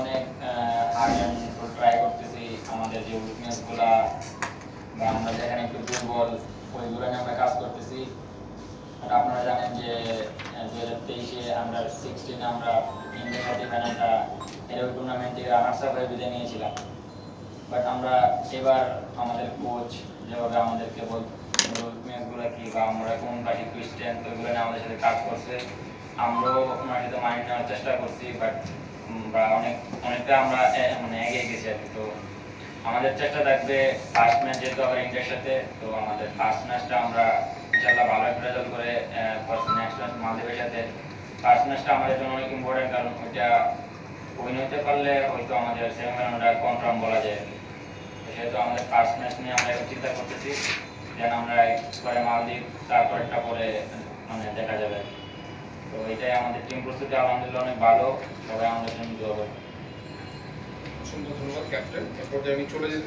অনেক hard try করতেছি আমাদের যে উইকনেসগুলা বা আমরা যেখানে একটু দুর্বল, ওইগুলো নিয়ে আমরা কাজ করতেছি। আর আপনারা জানেন যে দু হাজার তেইশে আন্ডার সিক্সটিনে আমরা ইন্ডিয়া সাথে ফাইনালটা এরকম টুর্নামেন্ট রানার্স আপ হয়ে বিদায় নিয়েছিলাম। বাট আমরা এবার আমাদের কোচ যেভাবে আমাদেরকে বল উইকনেসগুলো কি বা আমরা কোন পার্টি ক্রিস্টিয়ান ওইগুলো নিয়ে আমাদের সাথে কাজ করছে? আমরাও ওনার সাথে মাইন্ড নেওয়ার চেষ্টা করছি বাট বা অনেক, অনেকটা আমরা মানে এগিয়ে গেছি আর তো আমাদের চেষ্টা থাকবে ফার্স্ট ম্যাচ যেহেতু আবার ইন্ডিয়ার সাথে, তো আমাদের ফার্স্ট ম্যাচটা আমরা ইনশাল্লাহ ভালো একটা রেজাল্ট করে নেক্সট ম্যাচ মালদ্বীপের সাথে। ফার্স্ট ম্যাচটা আমাদের জন্য অনেক ইম্পর্টেন্ট কারণ ওইটা উইন হতে পারলে হয়তো আমাদের সেমিফাইনালটা কনফার্ম বলা যায়। সেহেতু আমাদের ফার্স্ট ম্যাচ নিয়ে আমরা চিন্তা করতেছি। যেন আমরা পরে মালদ্বীপ, তারপরেরটা পরে মানে দেখা যাবে। এটাই আমাদের টিম প্রস্তুতি, আলহামদুলিল্লাহ অনেক ভালো। সবাই আমাদের জন্য দোয়া করবে অসংখ্য ধন্যবাদ ক্যাপ্টেন এরপর আমি চলে যেতে